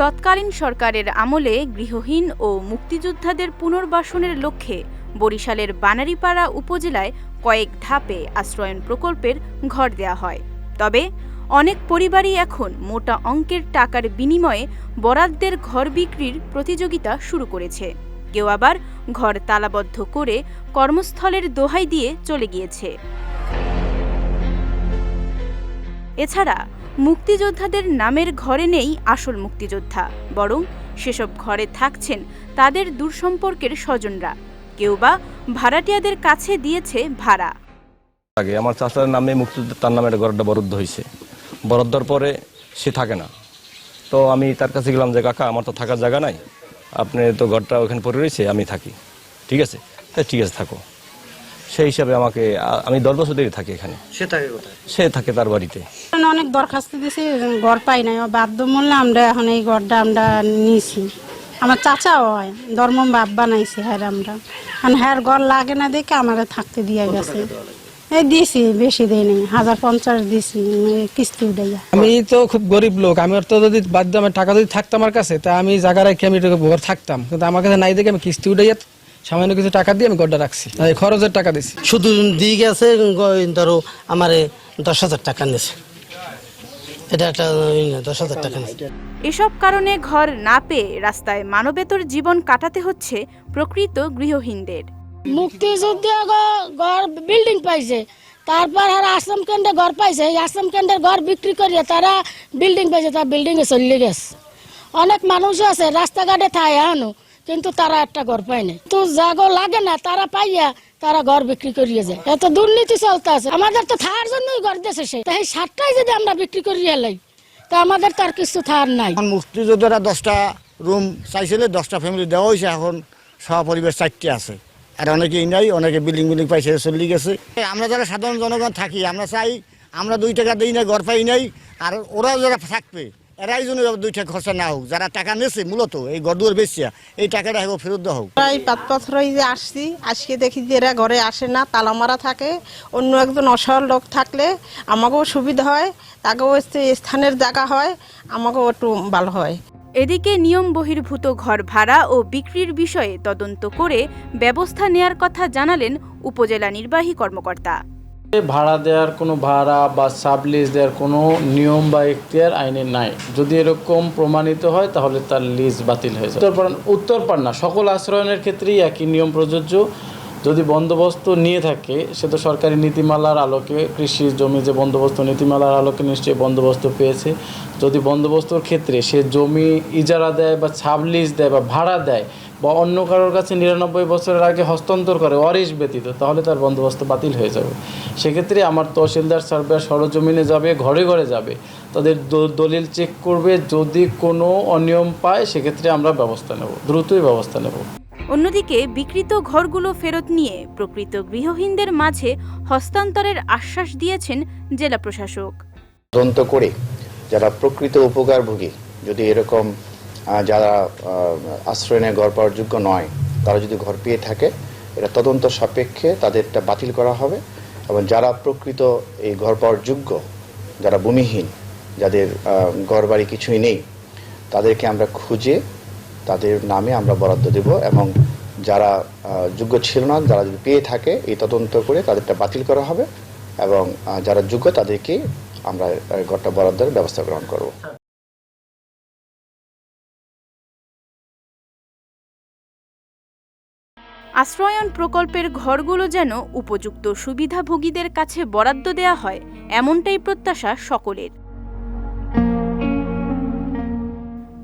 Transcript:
তৎকালীন সরকারের আমলে গৃহহীন ও মুক্তিযোদ্ধাদের পুনর্বাসনের লক্ষ্যে বরিশালের বানারীপাড়া উপজেলায় কয়েক ধাপে আশ্রয়ন প্রকল্পের ঘর দেয়া হয়। তবে অনেক পরিবারই এখন মোটা অঙ্কের টাকার বিনিময়ে বরাদ্দের ঘর বিক্রির প্রতিযোগিতা শুরু করেছে। কেউ আবার ঘর তালাবদ্ধ করে কর্মস্থলের দোহাই দিয়ে চলে গিয়েছে। এছাড়া মুক্তিযোদ্ধাদের নামের ঘরে নেই আসল মুক্তিযোদ্ধা, বরং সেসব ঘরে থাকছেন তাদের দূরসম্পর্কের স্বজনরা। কেউ বা ভাড়াটিয়াদের কাছে দিয়েছে ভাড়া। আগে আমার চাচার নামে মুক্তিযোদ্ধা, তার নামে একটা ঘরটা বরাদ্দ হয়েছে। বরাদ্দর পরে সে থাকে না। তো আমি তার কাছে গেলাম যে, কাকা, আমার তো থাকার জায়গা নাই। আপনি তো ঘরটা ওখানে পড়ে রয়েছে, আমি থাকি। ঠিক আছে? ঠিক আছে, থাকো। সেই হিসাবে আমাকে আমি দশ বছর ধরে থাকি এখানে। সে থাকে কোথায়? সে থাকে তার বাড়িতে। অনেক দরখাস্ত দিয়েছি ঘর পাই নাই। বাধ্য মূল্যে আমরা এখন এই ঘরটা আমরা নিয়েছি। আমার চাচাও হয় ধর্ম বাপ বানাইছে হ্যাঁ আমরা। এখন হ্যাঁ ঘর লাগে না দেখে আমাকে থাকতে দিয়ে গেছে। এই দিয়েছি বেশি দেয় নাই হাজার পঞ্চাশ দিয়েছি কিস্তি উঠাইয়া। আমি তো খুব গরিব লোক আমি তো যদি বাধ্য আমার টাকা যদি থাকতো আমার কাছে তা আমি জায়গা রেখে আমি একটু ঘর থাকতাম। কিন্তু আমার কাছে নাই দেখে আমি কিস্তি উঠাইয়া সামান্য কিছু টাকা দিয়ে আমি ঘরটা রাখছি। খরচের টাকা দিছি। শুধু দিয়ে গেছে ধরো আমার দশ হাজার টাকা নিয়েছে। এটা একটা দশ হাজার টাকা নিয়েছে। এসব কারণে ঘর না পেয়ে রাস্তায় মানবেতর জীবন কাটাতে হচ্ছে প্রকৃত গৃহহীনদের। মুক্তিযুদ্ধে ঘর বিল্ডিং পাইছে। তারপর আর আশ্রম কেন্দ্রে ঘর পাইছে। এই আশ্রম কেন্দ্রের ঘর বিক্রি করিয়ে তারা বিল্ডিং পাইছে তার বিল্ডিং এ চলে গেছে। অনেক মানুষ আছে রাস্তাঘাটে থায় আনো কিন্তু তারা একটা ঘর পায় না তো জাগো লাগে না, তারা পাইয়া তারা ঘর বিক্রি করিয়ে যায়। এত দুর্নীতি চলতে আছে। আমাদের তো থাকার জন্যই ঘর দেশে সে। তাই সাতটাই যদি আমরা বিক্রি করিয়ে লাই, তা আমাদের তার কিছু থার নাই। মুক্তিযোদ্ধারা দশটা রুম চাইছিলে, দশটা ফ্যামিলি দেওয়া হয়েছে এখন সহপরিবেশ চারটে আছে। আর অনেকেই নাই, অনেকে বিল্ডিং বিল্ডিং পাইছে, চলে গেছে। আমরা যারা সাধারণ জনগণ থাকি, আমরা চাই, আমরা দুই টাকা দিই না ঘর পাই নাই, আর ওরাও যারা থাকবে এরাই জন্য দুই টাকা খরচা না হোক যারা টাকা নেছে মূলত এই গড়দুয়ার বেচিয়া এই টাকাটা হোক ফেরত দেওয়া হোক প্রায় পাঁচ বছর হয়ে যে আসছি আজকে দেখি যে এরা ঘরে আসে না তালা মারা থাকে অন্য একজন অসহায় লোক থাকলে আমাকেও সুবিধা হয় তাকেও স্থানের জায়গা হয় আমাকেও একটু ভালো হয়। এদিকে নিয়ম বহির্ভূত ঘর ভাড়া ও বিক্রির বিষয়ে তদন্ত করে ব্যবস্থা নেয়ার কথা জানালেন উপজেলা নির্বাহী কর্মকর্তা। ভাড়া দেওয়ার কোনো ভাড়া বা সাবলিজ দেওয়ার কোনো নিয়ম বা এখতিয়ার আইনে নাই। যদি এরকম প্রমাণিত হয়, তাহলে তার লিজ বাতিল হয়ে যায় উত্তরপাড়া উত্তরপাড়া সকল আশ্রয়নের ক্ষেত্রেই একই নিয়ম প্রযোজ্য। যদি বন্দোবস্ত নিয়ে থাকে, সে তো সরকারি নীতিমালার আলোকে, কৃষি জমি যে বন্দোবস্ত, নীতিমালার আলোকে নিশ্চয়ই বন্দোবস্ত পেয়েছে। যদি বন্দোবস্তর ক্ষেত্রে সে জমি ইজারা দেয় বা সাবলিজ দেয় বা ভাড়া দেয় বা অন্য কারোর কাছে নিরানব্বই বছরের আগে হস্তান্তর করে অরিস ব্যতীত, তাহলে তার বন্দোবস্ত বাতিল হয়ে যাবে। সেক্ষেত্রে আমার তহসিলদার সার্ভে সরজমিনে যাবে, ঘরে ঘরে যাবে। তাদের দলিল চেক করবে, যদি কোনো অনিয়ম পায়, সেক্ষেত্রে আমরা ব্যবস্থা নেব, দ্রুতই ব্যবস্থা নেব। অন্যদিকে বিকৃত ঘরগুলো ফেরত নিয়ে প্রকৃত গৃহহীনদের মাঝে হস্তান্তরের আশ্বাস দিয়েছেন জেলা প্রশাসক। তদন্ত করে যারা প্রকৃত উপকারভোগী, যদি এরকম যারা আশ্রয় নেয় ঘর পাওয়ার যোগ্য নয়, তারা যদি ঘর পেয়ে থাকে এটা তদন্ত সাপেক্ষে তাদেরটা বাতিল করা হবে এবং যারা প্রকৃত এই ঘর পাওয়ার যোগ্য যারা ভূমিহীন, যাদের ঘর বাড়ি কিছুই নেই, তাদেরকে আমরা খুঁজে তাদের নামে আমরা বরাদ্দ দেব এবং যারা যোগ্য ছিল না, যারা যদি পেয়ে থাকে, এই তদন্ত করে তাদেরটা বাতিল করা হবে এবং যারা যোগ্য তাদেরকে আমরা ঘরটা বরাদ্দের ব্যবস্থা গ্রহণ করব। আশ্রয়ন প্রকল্পের ঘরগুলো যেন উপযুক্ত সুবিধাভোগীদের কাছে বরাদ্দ দেয়া হয়, এমনটাই প্রত্যাশা সকলের।